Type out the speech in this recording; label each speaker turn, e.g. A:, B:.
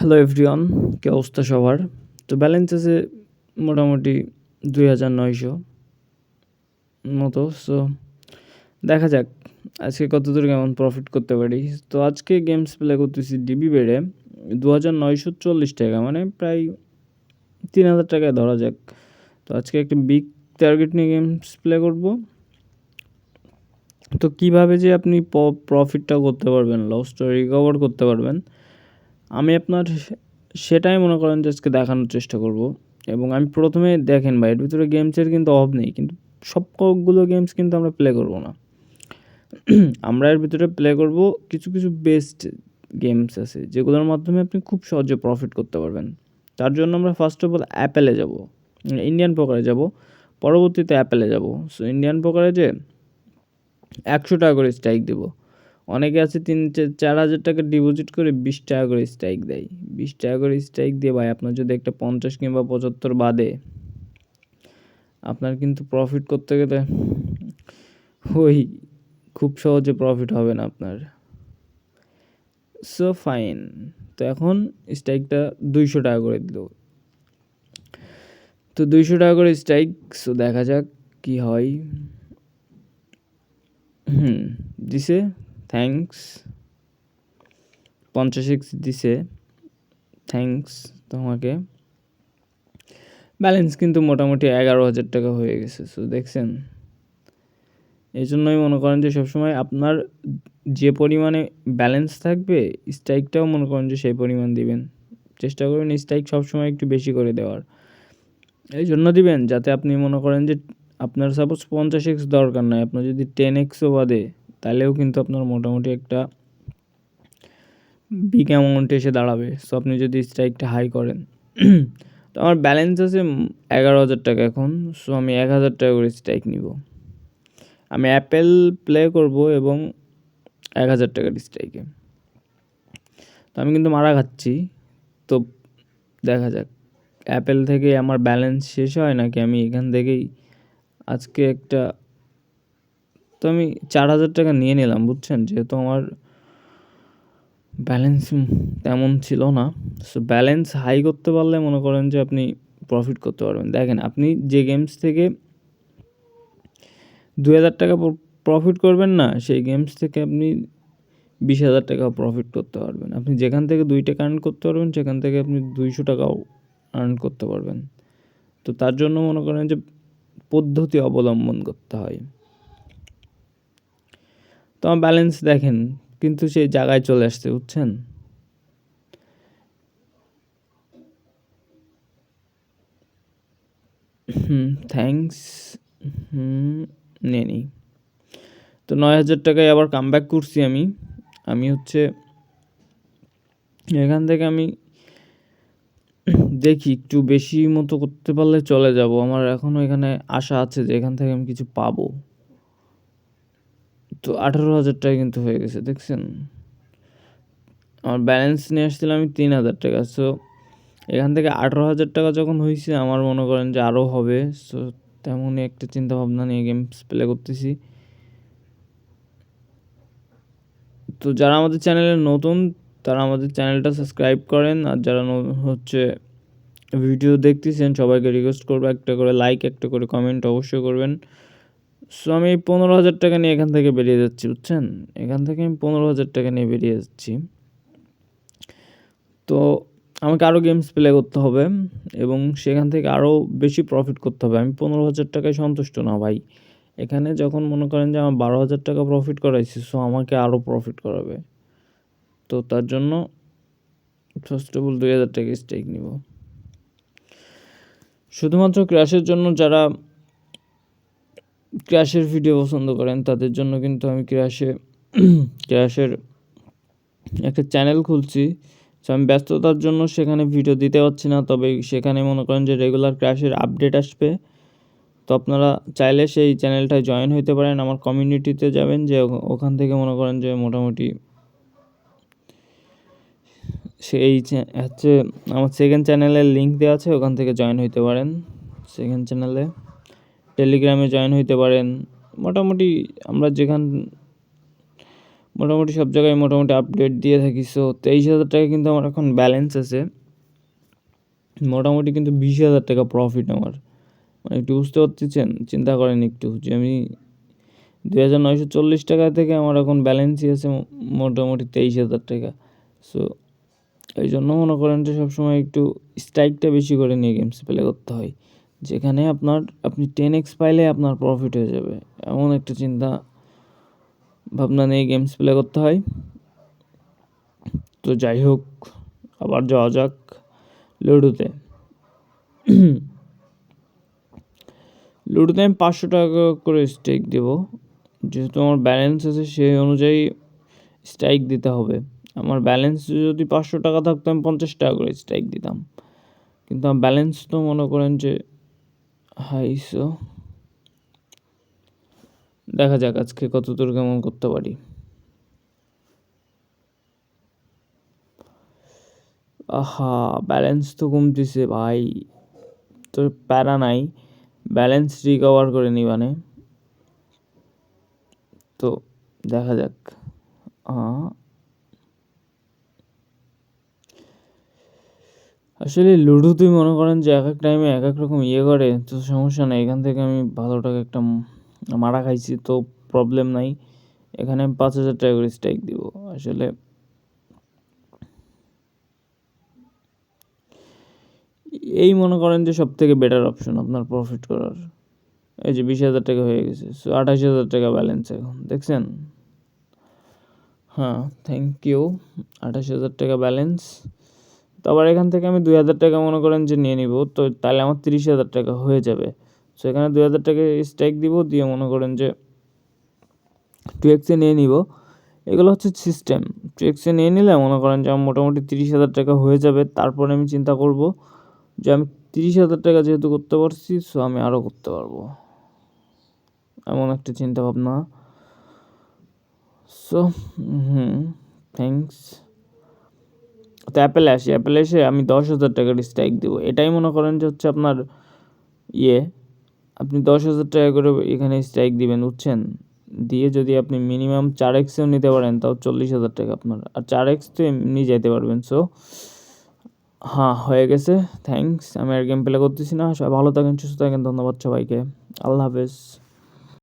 A: Hello everyone কে অবস্থা সবার? তো ব্যালেন্স আছে মোটামুটি দুই হাজার নয়শো মতো সো দেখা যাক আজকে কত দূর কেমন প্রফিট করতে পারি। তো আজকে গেমস প্লে করতেছি ডিবি বেড়ে দু হাজার নয়শো চল্লিশ টাকা মানে প্রায় তিন হাজার টাকায় ধরা যাক। তো আজকে একটা বিগ টার্গেট নিয়ে গেমস প্লে করব। তো কীভাবে যে আপনি প্রফিটটা করতে পারবেন লসটা রিকভার করতে পারবেন আমি আপনার সেটাই মনে করেন যে আজকে দেখানোর চেষ্টা করব। এবং আমি প্রথমে দেখেন ভাই, এর ভিতরে গেমসের কিন্তু অভাব নেই, কিন্তু সব সবগুলো গেমস কিন্তু আমরা প্লে করব না। আমরা এর ভিতরে প্লে করব কিছু কিছু বেস্ট গেমস আছে, যেগুলোর মাধ্যমে আপনি খুব সহজে প্রফিট করতে পারবেন। তার জন্য আমরা ফার্স্ট অফ অল অ্যাপেলে যাব ইন্ডিয়ান পোকারে যাব, পরবর্তীতে অ্যাপেলে যাব। সো ইন্ডিয়ান পোকারে যে একশো টাকা করে স্ট্রাইক দেবো। অনেকে আছে তিন চার হাজার টাকা ডিপোজিট করে বিশ টাকা করে স্ট্রাইক দেয়। বিশ টাকা করে স্ট্রাইক দিয়ে ভাই, আপনার যদি একটা পঞ্চাশ কিংবা পঁচাত্তর বাদে, আপনার কিন্তু প্রফিট করতে গেলে ওই খুব সহজে প্রফিট হবে না আপনার। সো ফাইন তো এখন স্ট্রাইকটা দুইশো টাকা করে দিল। তো দুইশো টাকা করে স্ট্রাইক সো দেখা যাক কি হয়। হুম, দিছে। থ্যাংকস পঞ্চাশ এক্স দিছে। থ্যাংকস তোমাকে। ব্যালেন্স কিন্তু মোটামুটি এগারো হাজার টাকা হয়ে গেছে সো দেখছেন। এই জন্যই মনে করেন যে সবসময় আপনার যে পরিমাণে ব্যালেন্স থাকবে স্ট্রাইকটাও মনে করেন যে সেই পরিমাণ দিবেন। চেষ্টা করবেন স্ট্রাইক সবসময় একটু বেশি করে দেওয়ার। এই জন্য দিবেন, যাতে আপনি মনে করেন যে আপনার সাপোজ পঞ্চাশ এক্স দরকার নয় আপনার যদি টেন এক্সও বাদে তাহলেও কিন্তু আপনার মোটামুটি একটা বিগ অ্যামাউন্ট এসে দাঁড়াবে। সো আপনি যদি স্ট্রাইকটা হাই করেন, তো আমার ব্যালেন্স আছে এগারো হাজার টাকা এখন। সো আমি এক হাজার টাকা করে স্ট্রাইক নিব। আমি অ্যাপেল প্লে করব এবং এক হাজার টাকার স্ট্রাইকে তো আমি কিন্তু মারা খাচ্ছি। তো দেখা যাক অ্যাপেল থেকে আমার ব্যালেন্স শেষ হয় নাকি আমি এখান থেকেই আজকে একটা তো আমি চার হাজার টাকা নিয়ে নিলাম, বুঝছেন? যেহেতু আমার ব্যালেন্স তেমন ছিল না। সো ব্যালেন্স হাই করতে পারলে মনে করেন যে আপনি প্রফিট করতে পারবেন। দেখেন, আপনি যে গেমস থেকে দু হাজার টাকা প্রফিট করবেন না, সেই গেমস থেকে আপনি বিশ হাজার টাকা প্রফিট করতে পারবেন। আপনি যেখান থেকে দুই টাকা আর্ন করতে পারবেন, সেখান থেকে আপনি দুইশো টাকাও আর্ন করতে পারবেন। তো তার জন্য মনে করেন যে পদ্ধতি অবলম্বন করতে হয়। তো আমার ব্যালেন্স দেখেন, কিন্তু সেই জায়গায় চলে আসছে, বুঝছেন? হুম থ্যাংকস হুম নেনি তো নয় হাজার টাকায় আবার কাম ব্যাক করছি আমি। আমি হচ্ছে, এখান থেকে আমি দেখি একটু বেশি মতো করতে পারলে চলে যাব। আমার এখনও এখানে আশা আছে যে এখান থেকে আমি কিছু পাবো। তো আঠারো হাজার টাকা কিন্তু হয়ে গেছে, দেখছেন? আমার ব্যালেন্স নিয়ে আসছিলাম আমি তিন হাজার টাকা সো এখান থেকে আঠারো হাজার টাকা যখন হয়েছে আমার মনে করেন যে আরও হবে সো তেমনই একটা চিন্তা ভাবনা নিয়ে গেমস প্লে করতেছি। তো যারা আমাদের চ্যানেলে নতুন, তারা আমাদের চ্যানেলটা সাবস্ক্রাইব করেন, আর যারা হচ্ছে ভিডিও দেখতেছেন, সবাইকে রিকোয়েস্ট করব একটা করে লাইক একটা করে কমেন্ট অবশ্যই করবেন। সো আমি পনেরো হাজার টাকা নিয়ে এখান থেকে বেরিয়ে যাচ্ছি, বুঝছেন? এখান থেকে আমি পনেরো হাজার টাকা নিয়ে বেরিয়ে যাচ্ছি। তো, আমাকে আরও গেমস প্লে করতে হবে এবং সেখান থেকে আরও বেশি প্রফিট করতে হবে। আমি পনেরো হাজার টাকায় সন্তুষ্ট না ভাই। এখানে যখন মনে করেন যে আমার বারো হাজার টাকা প্রফিট করাইছি সো আমাকে আরও প্রফিট করাবে। তো, তার জন্য ফার্স্ট অফ অল দুই হাজার টাকা স্টেক নিব। শুধুমাত্র ক্র্যাশের জন্য যারা ক্র্যাশের ভিডিও পছন্দ করেন, তাদের জন্য কিন্তু আমি ক্র্যাশে, ক্র্যাশের একটা চ্যানেল খুলছি। সো আমি ব্যস্ততার জন্য সেখানে ভিডিও দিতে পারছি না, তবে সেখানে মনে করেন যে রেগুলার ক্র্যাশের আপডেট আসবে। তো আপনারা চাইলে সেই চ্যানেলটায় জয়েন হইতে পারেন, আমার কমিউনিটিতে যাবেন, যে ওখান থেকে মনে করেন যে মোটামুটি সেই হচ্ছে আমার সেকেন্ড চ্যানেলের লিঙ্ক দেওয়া আছে, ওখান থেকে জয়েন হইতে পারেন সেকেন্ড চ্যানেলে টেলিগ্রামে জয়েন হইতে পারেন। মোটামুটি আমরা যেখান, মোটামুটি সব জায়গায় মোটামুটি আপডেট দিয়ে থাকি। সো তেইশ হাজার টাকা কিন্তু আমার এখন ব্যালেন্স আছে। মোটামুটি কিন্তু বিশ হাজার টাকা প্রফিট আমার। মানে একটু বুঝতে পারতেছেন? চিন্তা করেন একটু যে আমি দুই হাজার নয়শো চল্লিশ টাকা থেকে আমার এখন ব্যালেন্সই আছে মোটামুটি তেইশ হাজার টাকা। সো এই জন্য মনে করেন যে সবসময় একটু স্ট্রাইকটা বেশি করে নিয়ে গেমস প্লে করতে হয়। যেখানে আপনার, আপনি টেন এক্স পাইলে আপনার প্রফিট হয়ে যাবে। এমন একটা চিন্তা, ভাবনা নিয়ে গেমস প্লে করতে হয়। তো যাই হোক, আবার যাওয়া যাক লুডোতে। লুডোতে আমি পাঁচশো টাকা করে স্টেক দেব। যেহেতু আমার ব্যালেন্স আছে, সেই অনুযায়ী স্ট্রাইক দিতে হবে। আমার ব্যালেন্স যদি পাঁচশো টাকা থাকতো, আমি পঞ্চাশ টাকা করে স্ট্রাইক দিতাম। কিন্তু আমার ব্যালেন্স তো মনে করেন যে হাইসো দেখা যাক আজকে কত দূর কেমন করতে পারি। আহা ব্যালেন্স তো কমতেছে ভাই। তো প্যারা নাই ব্যালেন্স রিকভার করে নিবানে তো দেখা যাক। হ্যাঁ আসলে লুডোতেই মনে করেন যে এক এক টাইমে এক এক রকম ইয়ে করে, তো সমস্যা নেই। এখান থেকে আমি ভালো টাকা একটা মারা খাইছি, তো প্রবলেম নাই। এখানে আমি পাঁচ হাজার টাকা করে স্ট্রাইক দিব। আসলে এই মনে করেন যে সব থেকে বেটার অপশন আপনার প্রফিট করার। এই যে বিশ হাজার টাকা হয়ে গেছে সো আঠাশ হাজার টাকা ব্যালেন্স এখন, দেখছেন? হ্যাঁ থ্যাংক ইউ আঠাশ হাজার টাকা ব্যালেন্স তো আবার এখান থেকে আমি দুই হাজার টাকা মনে করেন যে নিয়ে নিব, তো তাহলে আমার তিরিশ হাজার টাকা হয়ে যাবে। সো এখানে দুই হাজার টাকা স্ট্রাইক দিব, দিয়ে মনে করেন যে টু এক্সে নিয়ে নিব। এগুলো হচ্ছে সিস্টেম টু এক্সে নিয়ে নিলে মনে করেন যে আমার মোটামুটি তিরিশ হাজার টাকা হয়ে যাবে। তারপরে আমি চিন্তা করব যে আমি তিরিশ হাজার টাকা যেহেতু করতে পারছি সো আমি আরও করতে পারব। এমন একটা চিন্তা ভাবনা সো হুম থ্যাংকস তো অ্যাপেলে আসি। অ্যাপেলে এসে আমি দশ হাজার টাকার স্ট্রাইক দেবো। এটাই মনে করেন যে হচ্ছে আপনার ইয়ে। আপনি দশ হাজার টাকা করে এখানে স্ট্রাইক দিবেন, বুঝছেন? দিয়ে যদি আপনি মিনিমাম চার এক্সেও নিতে পারেন, তাও চল্লিশ হাজার টাকা আপনার। আর চার এক্স তো এমনি যেতে পারবেন। সো হ্যাঁ হয়ে গেছে। থ্যাংকস আমি আর গেম প্লে করতেছি না। সবাই ভালো থাকেন, সুস্থ থাকেন। ধন্যবাদ সবাইকে। আল্লাহ হাফেজ।